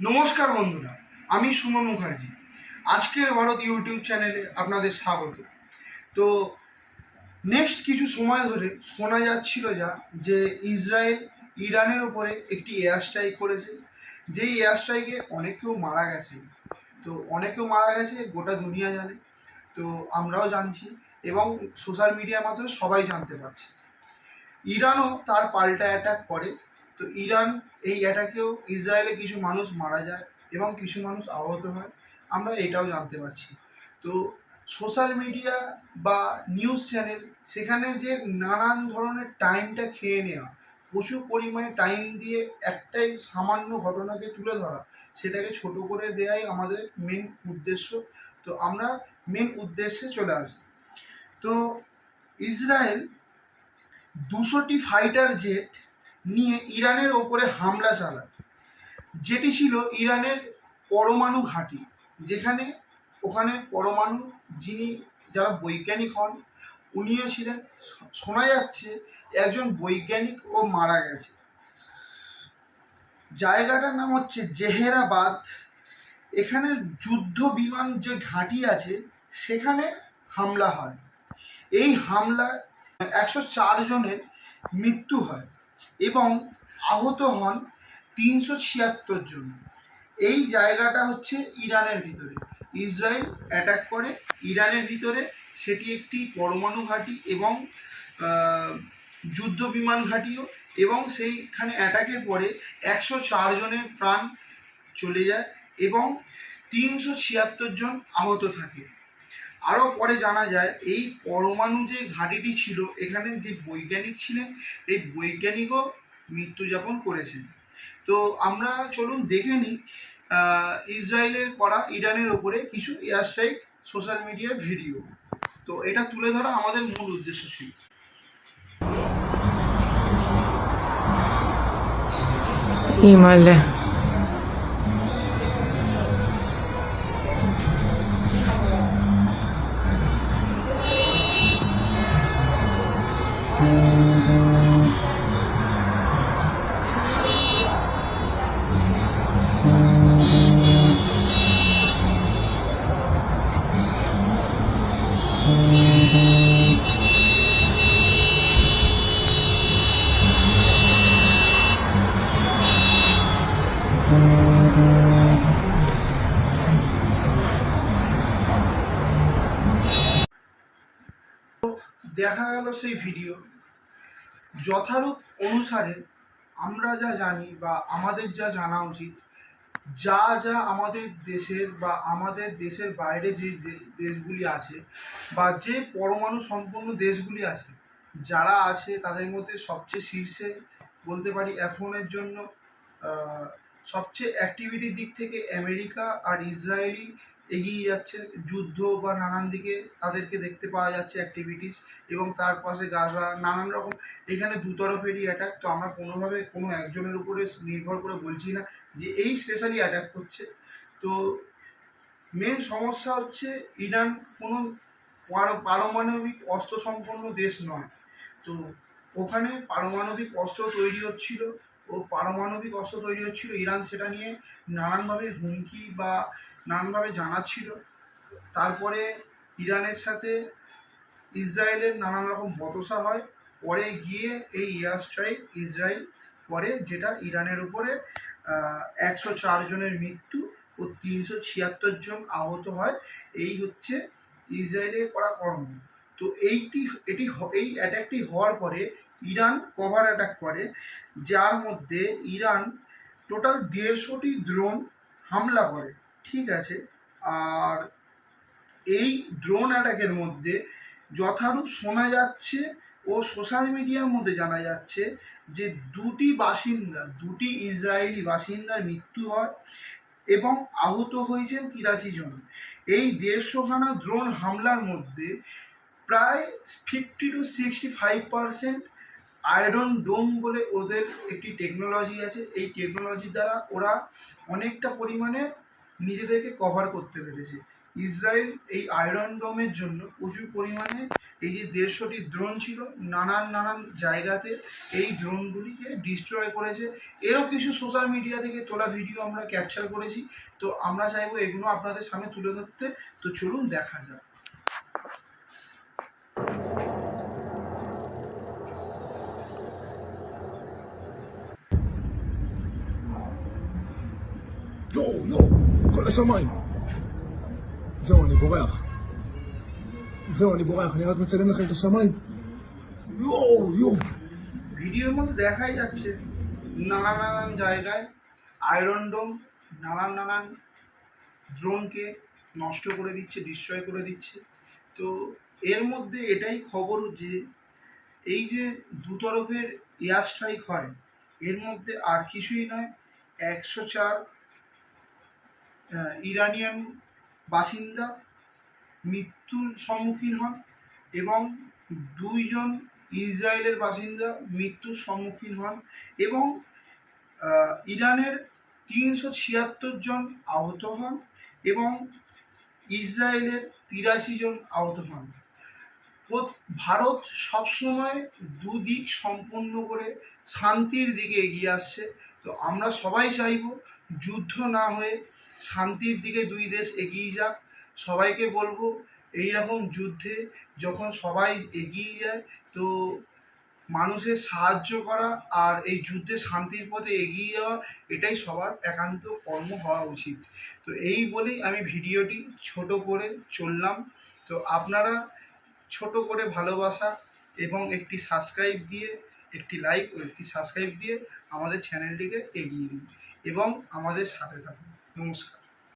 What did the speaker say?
নমস্কার বন্ধুরা, আমি সুমন মুখার্জি। আজকের ভারত ইউটিউব চ্যানেলে আপনাদের স্বাগত। তো নেক্সট কিছু সময় ধরে শোনা যাচ্ছিল যা, যে ইসরায়েল ইরানের ওপরে একটি এয়ার স্ট্রাইক করেছে, যেই এয়ার স্ট্রাইকে অনেকেও মারা গেছে। তো অনেকেও মারা গেছে, গোটা দুনিয়া জানে। তো আমরাও জানছি এবং সোশ্যাল মিডিয়ার মাধ্যমে সবাই জানতে পারছে। ইরানও তার পাল্টা অ্যাটাক করে। তো ইরান এই অ্যাটাকেও ইসরায়েলে কিছু মানুষ মারা যায় এবং কিছু মানুষ আহত হয়। আমরা এটাও জানতে পারছি। তো সোশ্যাল মিডিয়া বা নিউজ চ্যানেল সেখানে যে নানান ধরনের টাইমটা খেয়ে নেওয়া, প্রচুর পরিমাণে টাইম দিয়ে একটাই সামান্য ঘটনাকে তুলে ধরা, সেটাকে ছোট করে দেয়াই আমাদের মেন উদ্দেশ্য। তো আমরা মেন উদ্দেশ্যে চলে আসি। তো ইসরায়েল দুশোটি ফাইটার জেট নিয়ে ইরানের ওপরে হামলা চালায়। যেটি ছিল ইরানের পরমাণু ঘাঁটি, যেখানে ওখানে পরমাণু যিনি যারা বৈজ্ঞানিক হন, উনিও ছিলেন। শোনা যাচ্ছে একজন বৈজ্ঞানিক ও মারা গেছে। জায়গাটার নাম হচ্ছে জেহেরাবাদ। এখানে যুদ্ধ বিমান যে ঘাঁটি আছে, সেখানে হামলা হয়। এই হামলায় একশো চার জনের মৃত্যু হয়। এবং আহত হন তিনশো ছিয়াত্তর জন। এই জায়গাটা হচ্ছে ইরানের ভিতরে। ইসরায়েল অ্যাটাক করে, ইরানের ভিতরে সেটি একটি পরমাণু ঘাঁটি এবং যুদ্ধ বিমান ঘাঁটিও এবং সেইখানে অ্যাটাকের পরে একশো চার জনের প্রাণ চলে যায় এবং তিনশো ছিয়াত্তর জন আহত থাকে। আরও পরে জানা যায়, এই পরমাণু যে ঘাঁটিটি ছিল, এখানে যে বৈজ্ঞানিক ছিলেন, এই বৈজ্ঞানিকও মৃত্যুযাপন করেছেন। তো আমরা চলুন দেখে নিই ইসরায়েলের করা ইরানের ওপরে কিছু এয়ার স্ট্রাইক সোশ্যাল মিডিয়ার ভিডিও তো এটা তুলে ধরা আমাদের মূল উদ্দেশ্য ছিল। ইমালে। দেখা গেল সেই ভিডিও যথারূপ অনুসারে আমরা যা জানি বা আমাদের যা জানা উচিত, যা যা আমাদের দেশের বা আমাদের দেশের বাইরে যে দেশগুলি আছে বা যে পরমাণু সম্পন্ন দেশগুলি আছে, যারা আছে তাদের মধ্যে সবচেয়ে শীর্ষে বলতে পারি এখনের জন্য সবচেয়ে অ্যাক্টিভিটির দিক থেকে আমেরিকা আর ইসরায়েলই এগিয়ে যাচ্ছে। যুদ্ধ বা নানান দিকে তাদেরকে দেখতে পাওয়া যাচ্ছে অ্যাক্টিভিটিস এবং তার পাশে গাজা, নানান রকম। এখানে দুতরফেরই অ্যাটাক তো আমরা কোনোভাবে কোনো একজনের উপরে নির্ভর করে বলছি না যে এই স্পেশালি অ্যাটাক করছে তো মেন সমস্যা হচ্ছে ইরান কোনো পার- পারমাণবিক অস্ত্র সম্পন্ন দেশ নয়। তো ওখানে পারমাণবিক অস্ত্র তৈরি হচ্ছিল। ও পারমাণবিক অস্ত্র তৈরি হচ্ছিল। ইরান সেটা নিয়ে নানানভাবে হুমকি বা নানানভাবে জানাচ্ছিল। তারপরে ইরানের সাথে ইসরায়েলের নানান রকম বতসা হয়। পরে গিয়ে এই এয়ার স্ট্রাইক ইসরায়েল করে, যেটা ইরানের উপরে একশো চার জনের মৃত্যু ও তিনশো ছিয়াত্তর জন আহত হয়। এই হচ্ছে ইসরায়েলের করা কর্ম। তো এইটি, এটি এই অ্যাটাকটি হওয়ার পরে ইরান কভার অ্যাটাক করে, যার মধ্যে ইরান টোটাল দেড়শোটি ড্রোন হামলা করে। ঠিক আছে? আর এই ড্রোন অ্যাটাকের মধ্যে যথারূপ শোনা যাচ্ছে ও সোশ্যাল মিডিয়ার মধ্যে জানা যাচ্ছে যে দুটি বাসিন্দা, দুটি ইসরায়েলি বাসিন্দার মৃত্যু হয় এবং আহত হয়েছেন তিরাশি জন। এই দেড়শোখানা ড্রোন হামলার মধ্যে প্রায় fifty two sixty five percent iron dome বলে ওদের একটি টেকনোলজি আছে। এই টেকনোলজির দ্বারা ওরা অনেকটা পরিমাণে নিজেদেরকে কভার করতে পেরেছে। ইসরায়েল এই আয়রন ডোমের জন্য প্রচুর পরিমাণে এই যে দেড়শোটি ড্রোন ছিল, নানান নানান জায়গাতে এই ড্রোনগুলিকে ডিস্ট্রয় করেছে। এরও কিছু সোশ্যাল মিডিয়া থেকে তোলা ভিডিও আমরা ক্যাপচার করেছি। তো আমরা চাইব এগুলো আপনাদের সামনে তুলে ধরতে। তো চলুন দেখা যাক। יואו, יואו, כל השמיים. זהו, אני בורח. זהו, אני בורח, אני רק מצלם לכם את השמיים. יואו, יואו. ভিডিওর মধ্যে দেখাই যাচ্ছে নানান নানান জায়গায় আয়রন ডোম নানান নানান ড্রোনকে নষ্ট করে দিচ্ছে ডিস্ট্রয় করে দিচ্ছে তো এর মধ্যে এটাই খবর যে এই যে দুতরফের এয়ার স্ট্রাইক হয় এর মধ্যে আর কিছুই নয় একশো চার ইরানিয়ান বাসিন্দা মৃত্যুর সম্মুখীন হন এবং দুইজন ইসরায়েলের বাসিন্দা মৃত্যুর সম্মুখীন হন এবং ইরানের তিনশো ছিয়াত্তর জন আহত হন এবং ইসরায়েলের তিরাশি জন আহত হন। ভারত সবসময় দুদিক সম্পন্ন করে শান্তির দিকে এগিয়ে আসছে। তো আমরা সবাই চাইব যুদ্ধ না হয়ে শান্তির দিকে দুই দেশ এগিয়ে যাক, সবাইকে বলব এই রকম যুদ্ধে যখন সবাই এগিয়ে যায়, তো মানুষের সাহায্য করা আর এই যুদ্ধে শান্তির পথে এগিয়ে যাওয়া, এটাই সবার একান্ত কর্ম হওয়া উচিত। তো এই বলেই আমি ভিডিওটি ছোট করে চললাম। তো আপনারা ছোট করে ভালোবাসা এবং একটি সাবস্ক্রাইব দিয়ে, একটি লাইক ও একটি সাবস্ক্রাইব দিয়ে আমাদের চ্যানেলটিকে এগিয়ে দিন এবং আমাদের সাথে থাকুন। নমস্কার।